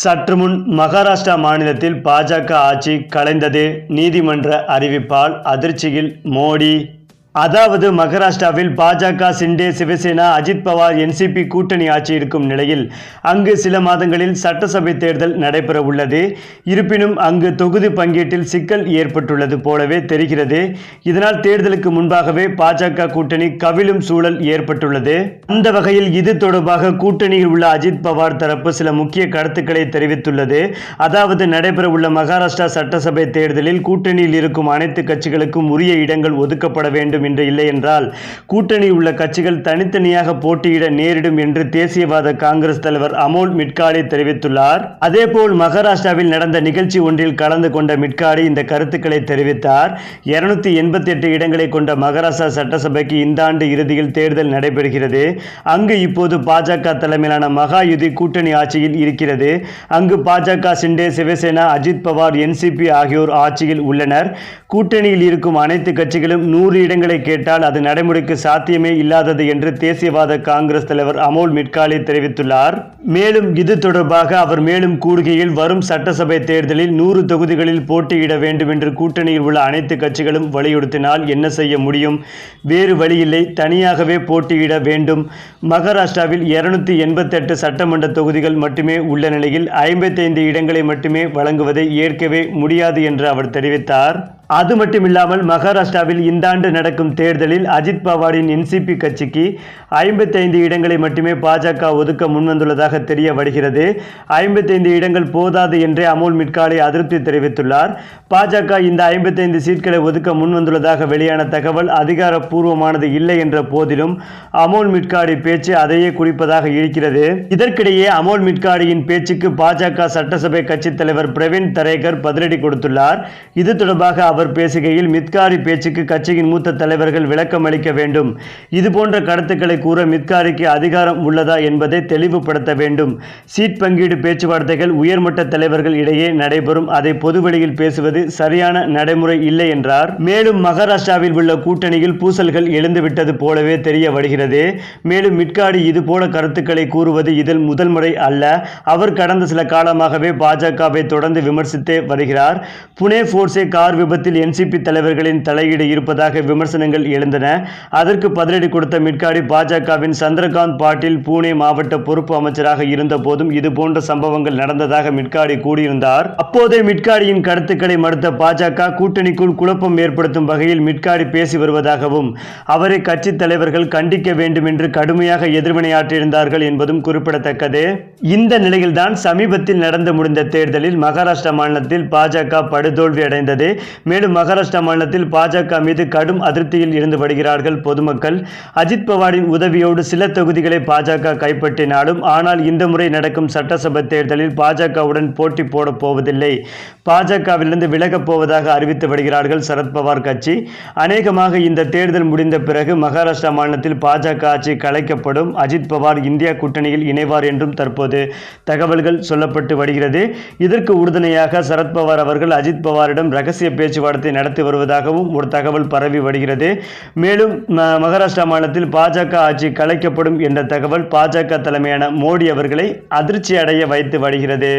சற்று முன் மகாராஷ்டிரா மாநிலத்தில் பாஜக ஆட்சி கலைந்தது. நீதிமன்ற அறிவிப்பால் அதிர்ச்சியில் மோடி. அதாவது மகாராஷ்டிராவில் பாஜக சிண்டே சிவசேனா அஜித் பவார் என்சிபி கூட்டணி ஆட்சி இருக்கும் நிலையில் அங்கு சில மாதங்களில் சட்டசபை தேர்தல் நடைபெற உள்ளது இருப்பினும் அங்கு தொகுதி பங்கீட்டில் சிக்கல் ஏற்பட்டுள்ளது போலவே தெரிகிறது. இதனால் தேர்தலுக்கு முன்பாகவே பாஜக கூட்டணி கவிழும் சூழல் ஏற்பட்டுள்ளது. அந்த வகையில் இது தொடர்பாக கூட்டணியில் உள்ள அஜித் பவார் தரப்பு சில முக்கிய கருத்துக்களை தெரிவித்துள்ளது. அதாவது நடைபெற உள்ள மகாராஷ்டிரா சட்டசபை தேர்தலில் கூட்டணியில் இருக்கும் அனைத்து கட்சிகளுக்கும் உரிய இடங்கள் ஒதுக்கப்பட வேண்டும் என்று இல்லை என்றால் கூட்டணி உள்ள கட்சிகள் தனித்தனியாக போட்டியிட நேரிடும் என்று தேசியவாத காங்கிரஸ் தலைவர் அமோல் மிட்காடே தெரிவித்துள்ளார். அதேபோல் மகாராஷ்டிராவில் நடந்த நிகழ்ச்சி ஒன்றில் கலந்து கொண்ட மிட்காடி இந்த கருத்துக்களை தெரிவித்தார். இருநூத்தி எண்பத்தி எட்டு இடங்களை கொண்ட மகாராஷ்டிரா சட்டசபைக்கு இந்த ஆண்டு இறுதியில் தேர்தல் நடைபெறுகிறது. அங்கு இப்போது பாஜக தலைமையிலான மகாயுதி கூட்டணி ஆட்சியில் இருக்கிறது. அங்கு பாஜக சிண்டே சிவசேனா அஜித் பவார் என்சிபி ஆகியோர் ஆட்சியில் உள்ளனர். கூட்டணியில் இருக்கும் அனைத்து கட்சிகளும் நூறு இடங்களை கேட்டால் அது நடைமுறைக்கு சாத்தியமே இல்லாதது என்று தேசியவாத காங்கிரஸ் தலைவர் அமோல் மிட்காலி தெரிவித்துள்ளார். மேலும் இது தொடர்பாக அவர் மேலும் கூறுகையில் வரும் சட்டசபை தேர்தலில் நூறு தொகுதிகளில் போட்டியிட வேண்டும் என்று கூட்டணியில் உள்ள அனைத்து கட்சிகளும் வலியுறுத்தினால் என்ன செய்ய முடியும்? வேறு வழியில்லை. தனியாகவே போட்டியிட வேண்டும். மகாராஷ்டிராவில் இருநூத்தி எண்பத்தெட்டு சட்டமன்ற தொகுதிகள் மட்டுமே உள்ள நிலையில் ஐம்பத்தைந்து இடங்களை மட்டுமே வழங்குவதை ஏற்கவே முடியாது என்று அவர் தெரிவித்தார். அது மட்டுமில்லாமல் மகாராஷ்டிராவில் இந்த ஆண்டு நடக்கும் தேர்தலில் அஜித் பவாரின் என்சிபி கட்சிக்கு ஐம்பத்தைந்து இடங்களை மட்டுமே பாஜக ஒதுக்க முன்வந்துள்ளதாக தெரிய வருகிறது ஐம்பத்தைந்து இடங்கள் போதாது என்றே அமோல் மிட்காலை அதிருப்தி தெரிவித்துள்ளார். பாஜக இந்த ஐம்பத்தைந்து சீட்களை ஒதுக்க முன்வந்துள்ளதாக வெளியான தகவல் அதிகாரப்பூர்வமானது இல்லை என்ற போதிலும் அமோல் மிட்காடி பேச்சு அதையே குறிப்பதாக இருக்கிறது. இதற்கிடையே அமோல் மிட்காடியின் பேச்சுக்கு பாஜக சட்டசபை கட்சித் தலைவர் பிரவீன் தரேகர் பதிலடி கொடுத்துள்ளார். இது தொடர்பாக அவர் பேசுகையில் மித்காரி பேச்சுக்கு கட்சியின் மூத்த தலைவர்கள் விளக்கம் அளிக்க வேண்டும். இதுபோன்ற கருத்துக்களை கூற மித்காரிக்கு அதிகாரம் உள்ளதா என்பதை தெளிவுபடுத்த வேண்டும். சீட் பங்கீடு பேச்சுவார்த்தைகள் உயர்மட்ட தலைவர்கள் இடையே நடைபெறும். அதை பொதுவெளியில் பேசுவது சரியான நடைமுறை இல்லை என்றார். மேலும் மகாராஷ்டிராவில் உள்ள கூட்டணியில் பூசல்கள் எழுந்துவிட்டது போலவே தெரிய வருகிறது. மேலும் மிட்காடி இதுபோல கருத்துக்களை கூறுவது இதில் முதல் முறை அல்ல. அவர் கடந்த சில காலமாகவே பாஜகவை தொடர்ந்து விமர்சித்தே வருகிறார். புனே போர்சே கார் விவகாரத்தில் என்சிபி தலைவர்களின் தலையீடு இருப்பதாக விமர்சனங்கள் எழுந்தன. அதற்கு பதிலடி கொடுத்த மிட்காடி பாஜகவின் சந்திரகாந்த் பாட்டீல் பூனே மாவட்ட பொறுப்பு அமைச்சராக இருந்த போதும் இது சம்பவங்கள் நடந்ததாக மிட்காடி கூறியிருந்தார். அப்போதே மிட்காடியின் கருத்துக்களை மறுத்த பாஜக கூட்டணிக்குள் குழப்பம் ஏற்படுத்தும் வகையில் மிட்காடி பேசி வருவதாகவும் அவரை கட்சித் தலைவர்கள் கண்டிக்க வேண்டும் என்று கடுமையாக எதிர்வினையாற்றியிருந்தார்கள் என்பதும் குறிப்பிடத்தக்கது. இந்த நிலையில்தான் சமீபத்தில் நடந்து முடிந்த தேர்தலில் மகாராஷ்டிரா மாநிலத்தில் பாஜக படுதோல்வி அடைந்தது மேலும் மகாராஷ்டிரா மாநிலத்தில் பாஜக மீது கடும் அதிருப்தியில் இருந்து வருகிறார்கள் பொதுமக்கள். அஜித் பவாரின் உதவியோடு சில தொகுதிகளை பாஜக கைப்பற்றினாலும் ஆனால் இந்த முறை நடக்கும் சட்டசபை தேர்தலில் பாஜகவுடன் போட்டி போடப் போவதில்லை. பாஜகவிலிருந்து விலகப் போவதாக அறிவித்து வருகிறார்கள் சரத்பவார் கட்சி. அநேகமாக இந்த தேர்தல் முடிந்த பிறகு மகாராஷ்டிரா மாநிலத்தில் பாஜக ஆட்சி கலைக்கப்படும். அஜித் பவார் இந்தியா கூட்டணியில் இணைவார் என்றும் தற்போது தகவல்கள் சொல்லப்பட்டு வருகிறது. இதற்கு உறுதுணையாக சரத்பவார் அவர்கள் அஜித் பவாரிடம் ரகசிய பேச்சு பேச்சுவார்த்தை நடத்தி வருவதாகவும் ஒரு தகவல் பரவி வருகிறது. மேலும் மகாராஷ்டிரா மாநிலத்தில் பாஜக ஆட்சி கலைக்கப்படும் என்ற தகவல் பாஜக தலைமையான மோடி அவர்களை அதிர்ச்சி அடைய வைத்து வருகிறது.